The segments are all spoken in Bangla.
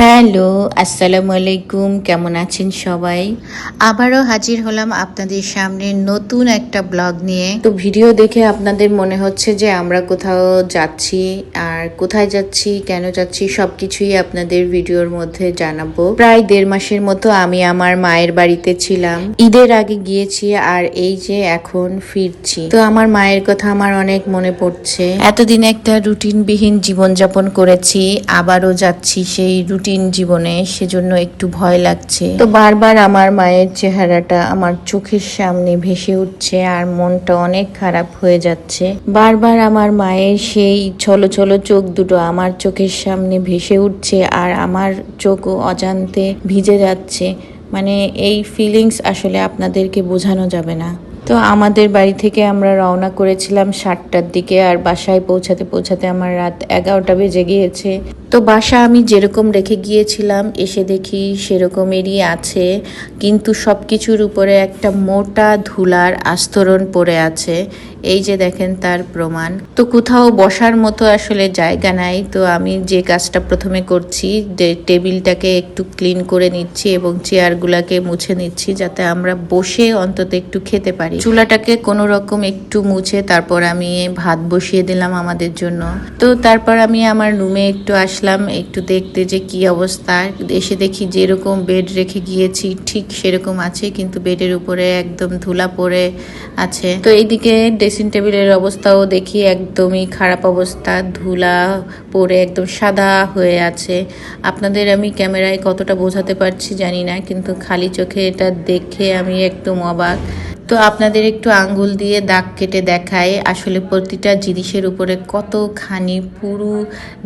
হ্যালো আসসালামু আলাইকুম কেমন আছেন সবাই? আবারও হাজির হলাম আপনাদের সামনে নতুন একটা ব্লগ নিয়ে। তো ভিডিও দেখে আপনাদের মনে হচ্ছে যে আমরা কোথাও যাচ্ছি আর কোথায় যাচ্ছি কেন যাচ্ছি সবকিছুই আপনাদের ভিডিওর মধ্যে জানাব। প্রায় দেড় মাসের মতো আমি আমার মায়ের বাড়িতে ছিলাম। ঈদের আগে গিয়েছি আর এই যে এখন ফিরছি। তো আমার মায়ের কথা আমার অনেক মনে পড়ছে। এতদিন একটা রুটিনবিহীন জীবনযাপন করেছি আবারও যাচ্ছি সেই রুটিন জীবনে সেজন্য একটু ভয় লাগছে। তো বারবার আমার মায়ের চেহারাটা আমার চোখের সামনে ভেসে উঠছে আর মনটা অনেক খারাপ হয়ে যাচ্ছে। বারবার আমার মায়ের সেই ছলো ছলো চোখ দুটো আমার চোখের সামনে ভেসে উঠছে আর আমার চোখও অজান্তে ভিজে যাচ্ছে। মানে এই ফিলিংস আসলে আপনাদেরকে বোঝানো যাবে না। তো আমাদের বাড়ি থেকে আমরা রওনা করেছিলাম সাতটার দিকে আর বাসায় পৌঁছাতে পৌঁছাতে আমার রাত এগারোটা বেজে গিয়েছে। তো বাসা আমি যেরকম রেখে গিয়েছিলাম, এসে দেখি সেরকমেরই আছে। কিন্তু সব কিছুর উপরে একটা মোটা ধুলার আস্তরণ পড়ে আছে। এই যে দেখেন তার প্রমাণ। তো কোথাও বসার মতো আসলে জায়গা নাই। তো আমি যে কাজটা প্রথমে করছি, যে টেবিলটাকে একটু ক্লিন করে নিচ্ছি এবং চেয়ারগুলাকে মুছে নিচ্ছি যাতে আমরা বসে অন্তত একটু খেতে পারি। চুলাটাকে কোনো রকম একটু মুছে তারপর আমি ভাত বসিয়ে দিলাম আমাদের জন্য। তো তারপর আমি আমার রুমে একটু আসলাম, একটু দেখতে যে কি অবস্থা। এসে দেখি যেরকম বেড রেখে গিয়েছি, ঠিক সেরকম আছে, কিন্তু বেডের উপরে একদম ধুলা পড়ে আছে। তো এইদিকে ড্রেসিং টেবিলের অবস্থাও দেখি একদমই খারাপ অবস্থা, ধুলা পড়ে একদম সাদা হয়ে আছে। আপনাদের আমি ক্যামেরায় কতটা বোঝাতে পারছি জানি না, কিন্তু খালি চোখে এটা দেখে আমি একদম অবাক। তো আপনাদের একটু আঙ্গুল দিয়ে দাগ কেটে দেখায় আসলে প্রতিটা জিনিসের উপরে কতখানি পুরু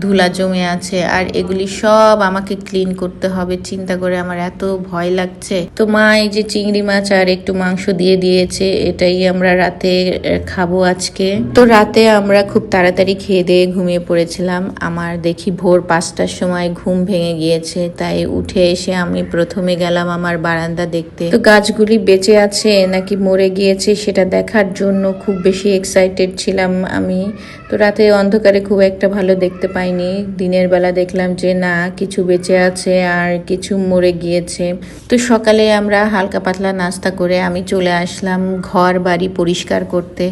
ধুলা জমে আছে, আর এগুলি সব আমাকে ক্লিন করতে হবে। চিন্তা করে আমার এত ভয় লাগছে। তো মা, এই যে চিংড়ি মাছ আর একটু মাংস দিয়ে দিয়েছে, এটাই আমরা রাতে খাব আজকে। তো রাতে আমরা খুব তাড়াতাড়ি খেয়ে দিয়ে ঘুমিয়ে পড়েছিলাম। আমার দেখি ভোর পাঁচটার সময় ঘুম ভেঙে গিয়েছে, তাই উঠে এসে আমি প্রথমে গেলাম আমার বারান্দা দেখতে। তো গাছগুলি বেঁচে আছে নাকি মরে গিয়েছে, সেটা দেখার জন্য খুব বেশি এক্সাইটেড ছিলাম আমি। তো রাতে অন্ধকারে খুব একটা ভালো দেখতে পাইনি। দিনের বেলা দেখলাম যে, না, কিছু বেঁচে আছে আর কিছু মরে গিয়েছে। তো সকালে আমরা হালকা পাতলা নাস্তা করে আমি চলে আসলাম ঘর বাড়ি পরিষ্কার করতে।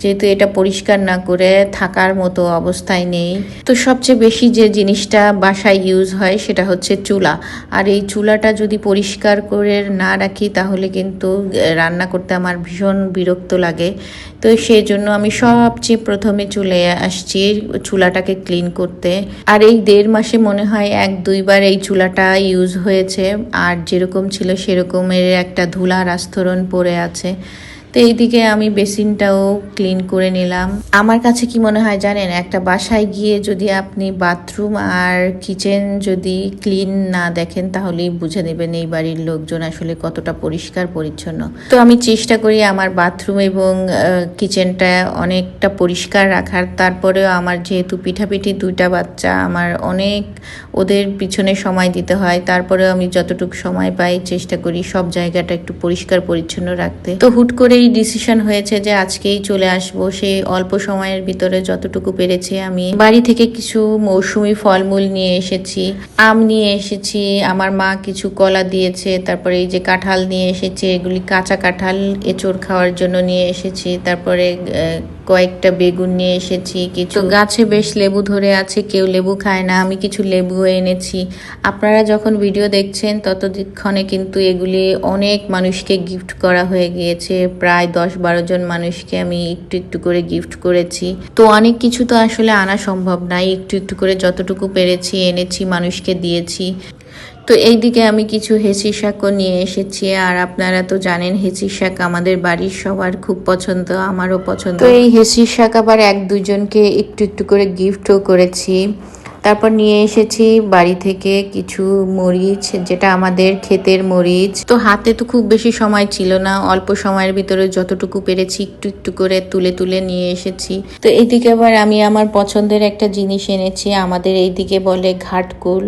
যেহেতু এটা পরিষ্কার না করে থাকার মতো অবস্থায় নেই। তো সবচেয়ে বেশি যে জিনিসটা বাসায় ইউজ হয়, সেটা হচ্ছে চুলা। আর এই চুলাটা যদি পরিষ্কার করে না রাখি, তাহলে কিন্তু রান্না করতে আমার ভীষণ বিরক্ত লাগে। তো সেই জন্য আমি সবচেয়ে প্রথমে চলে আসছি চুলাটাকে ক্লিন করতে। আর এই দেড় মাসে মনে হয় এক, দুইবার এই চুলাটা ইউজ হয়েছে। আর যেরকম ছিল সেরকমের একটা ধুলার আস্তরণ পড়ে আছে। তো এইদিকে আমি বেসিনটাও ক্লিন করে নিলাম। আমার কাছে কি মনে হয় জানেন, একটা বাসায় গিয়ে যদি আপনি বাথরুম আর কিচেন যদি ক্লিন না দেখেন, তাহলেই বুঝে নেবেন এই বাড়ির লোকজন আসলে কতটা পরিষ্কার, পরিচ্ছন্ন। তো আমি চেষ্টা করি আমার বাথরুম এবং কিচেনটা অনেকটা পরিষ্কার রাখার। তারপরেও আমার যেহেতু পিঠাপিঠি দুইটা বাচ্চা, আমার অনেক ওদের পিছনে সময় দিতে হয়। তারপরেও আমি যতটুকু সময় পাই, চেষ্টা করি সব জায়গাটা একটু পরিষ্কার, পরিচ্ছন্ন রাখতে। তো হুট করেই ডিসিশন হয়েছে যে আজকেই চলে আসব। সেই অল্প সময়ের ভিতরে যতটুকু পেরেছি আমি। বাড়ি থেকে কিছু মৌসুমি ফলমূল নিয়ে এসেছি, আম নিয়ে এসেছি, আমার মা কিছু কলা দিয়েছে, তারপরে এই যে কাঁঠাল নিয়ে এসেছি, এগুলি কাঁচা কাঁঠাল, এঁচড় খাওয়ার জন্য নিয়ে এসেছি, তারপরে কয়েকটা বেগুন নিয়ে এসেছি, কিছু গাছে বেশ লেবু ধরে আছে, কেউ লেবু খায় না, আমি কিছু লেবু এনেছি। আপনারা যখন ভিডিও দেখছেন, ততক্ষণে কিন্তু এগুলি অনেক মানুষকে গিফট করা হয়ে গিয়েছে। প্রায় দশ বারো জন মানুষকে আমি একটু একটু করে গিফট করেছি। তো অনেক কিছু তো আসলে আনা সম্ভব নাই একটু একটু করে যতটুকু পেরেছি এনেছি, মানুষকে দিয়েছি। তো এই দিকে আমি কিছু হেঁচি শাকও নিয়ে এসেছি, আর আপনারা তো জানেন হেঁচি শাক আমাদের বাড়ির সবার খুব পছন্দ, আমারও পছন্দ। তো এই হেঁচি শাক আবার এক দুজনকে একটু একটু করে গিফটও করেছি। তারপর নিয়ে এসেছি বাড়ি থেকে কিছু মরিচ, যেটা আমাদের ক্ষেতের মরিচ। তো হাতে তো খুব বেশি সময় ছিল না, অল্প সময়ের ভিতরে যতটুকু পেরেছি একটু একটু করে তুলে তুলে নিয়ে এসেছি। তো এইদিকে আবার আমি আমার পছন্দের একটা জিনিস এনেছি, আমাদের এইদিকে বলে ঘাটকুল।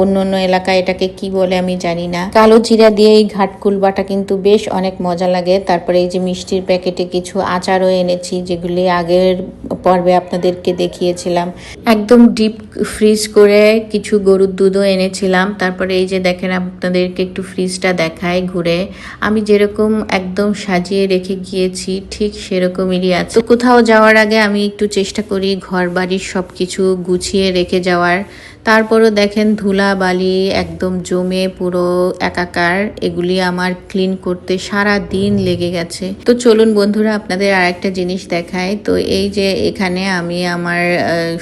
অন্য অন্য এলাকায় এটাকে কি বলে আমি জানি না। কালো জিরা দিয়ে এই ঘাটকুল বাটা কিন্তু বেশ অনেক মজা লাগে। তারপরে এই যে মিষ্টির প্যাকেটে কিছু আচারও এনেছি, যেগুলি আগের পর্বে আপনাদেরকে দেখিয়েছিলাম। একদম ডিপ ফ্রিজ করে কিছু গরুর দুধও এনেছিলাম। তারপরে এই যে দেখেন আপনাদেরকে একটু ফ্রিজটা দেখায় ঘুরে। আমি যেরকম একদম সাজিয়ে রেখে গিয়েছি, ঠিক সেরকমই আছে। তো কোথাও যাওয়ার আগে আমি একটু চেষ্টা করি ঘর বাড়ির সব কিছু গুছিয়ে রেখে যাওয়ার। তারপরও দেখেন ধুলা বালি একদম জমে পুরো একাকার। এগুলি আমার ক্লিন করতে সারা দিন লেগে গেছে। তো চলুন বন্ধুরা, আপনাদের আর একটা জিনিস দেখায় তো এই যে এখানে আমি আমার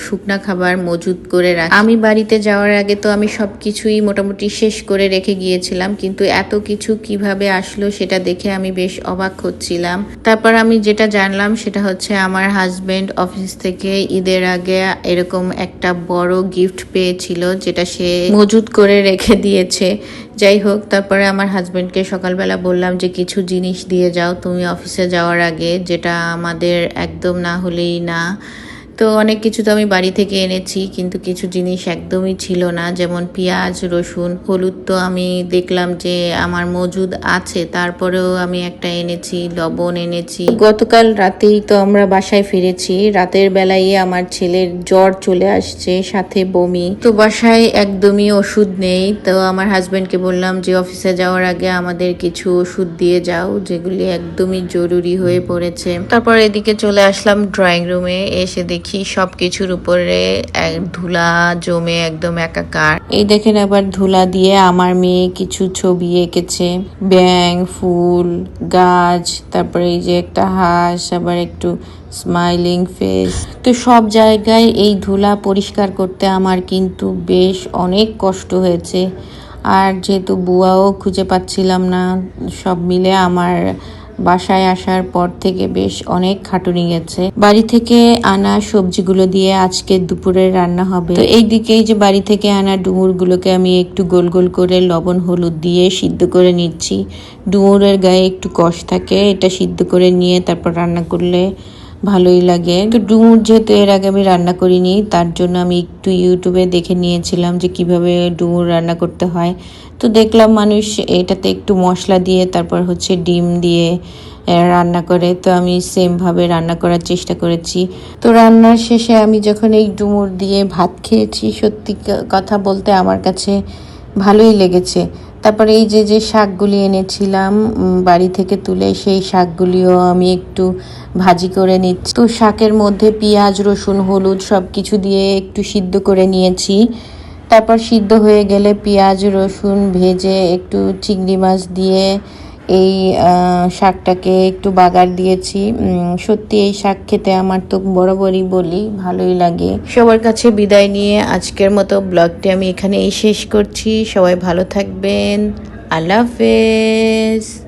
শুকনা খাবার মজুদ করে রাখি। আমি বাড়িতে যাওয়ার আগে তো আমি সব কিছুই মোটামুটি শেষ করে রেখে গিয়েছিলাম, কিন্তু এত কিছু কীভাবে আসলো সেটা দেখে আমি বেশ অবাক হচ্ছিলাম। তারপর আমি যেটা জানলাম সেটা হচ্ছে আমার হাজবেন্ড অফিস থেকে ঈদের আগে এরকম একটা বড় গিফট পেয়েছিল যেটা সে মজুদ করে রেখে দিয়েছে। যাই হোক, তারপরে আমার হাজব্যান্ডকে সকালবেলা বললাম যে, কিছু জিনিস দিয়ে যাও, তুমি অফিসে যাওয়ার আগে, যেটা আমাদের একদম না হলেই না। তো অনেক কিছু তো আমি বাড়ি থেকে এনেছি, কিন্তু কিছু জিনিস একদমই ছিল না, যেমন পেঁয়াজ, রসুন, হলুদ তো আমি দেখলাম যে আমার মজুদ আছে, তারপরেও আমি একটা এনেছি, লবণ এনেছি। গতকাল রাতেই তো আমরা বাসায় ফিরেছি, রাতের বেলায় আমার ছেলের জ্বর চলে আসছে, সাথে বমি। তো বাসায় একদমই ওষুধ নেই, তো আমার হাজবেন্ডকে বললাম যে অফিসে যাওয়ার আগে আমাদের কিছু ওষুধ দিয়ে যাও, যেগুলি একদমই জরুরি হয়ে পড়েছে। তারপর এদিকে চলে আসলাম ড্রয়িং রুমে এসে দেখি সব কিছুর উপরে ধুলা জমে একদম একাকার। এই দেখেন আবার ধুলা দিয়ে আমার মেয়ে কিছু ছবি এঁকেছে। ব্যাং ফুল, গাছ, তারপরে এই যে একটা হাঁস, আবার একটু স্মাইলিং ফেস তো সব জায়গায় এই ধুলা পরিষ্কার করতে আমার কিন্তু বেশ অনেক কষ্ট হয়েছে। আর যেহেতু বুয়াও খুঁজে পাচ্ছিলাম না, সব মিলে আমার বাসায় আসার পর থেকে বেশ অনেক খাটুনি গেছে। বাড়ি থেকে আনা সবজিগুলো দিয়ে আজকে দুপুরে রান্না হবে। তো এই দিকেই যে বাড়ি থেকে আনা ডুমুরগুলোকে আমি একটু গোল গোল করে লবণ, হলুদ দিয়ে সিদ্ধ করে নিচ্ছি। ডুমুরের গায়ে একটু কষ থাকে, এটা সিদ্ধ করে নিয়ে তারপর রান্না করলে ভালোই লাগে। ডুমুর যেহেতু এর আগে আমি রান্না করিনি, তার জন্য আমি একটু ইউটিউবে দেখে নিয়েছিলাম যে কীভাবে ডুমুর রান্না করতে হয়। তো দেখলাম মানুষ এটাতে একটু মশলা দিয়ে, তারপর হচ্ছে ডিম দিয়ে রান্না করে। তো আমি সেমভাবে রান্না করার চেষ্টা করেছি। তো রান্নার শেষে আমি যখন এই ডুমুর দিয়ে ভাত খেয়েছি, সত্যি কথা বলতে আমার কাছে ভালোই লেগেছে। তারপরে এই যে যে শাকগুলি এনেছিলাম বাড়ি থেকে তুলে সেই শাকগুলিও আমি একটু ভাজি করে নিচ্ছি। তো শাকের মধ্যে পেঁয়াজ, রসুন, হলুদ সব কিছু দিয়ে একটু সিদ্ধ করে নিয়েছি। তারপর সিদ্ধ হয়ে গেলে পেঁয়াজ, রসুন ভেজে একটু চিংড়ি মাছ দিয়ে এই শাকটাকে একটু বাগার দিয়েছি। সত্যি এই শাক খেতে আমার তো বরাবরই বলি, ভালোই লাগে। সবার কাছে বিদায় নিয়ে আজকের মতো ব্লগটি আমি এখানেই শেষ করছি। সবাই ভালো থাকবেন। আল্লাহ হাফেজ।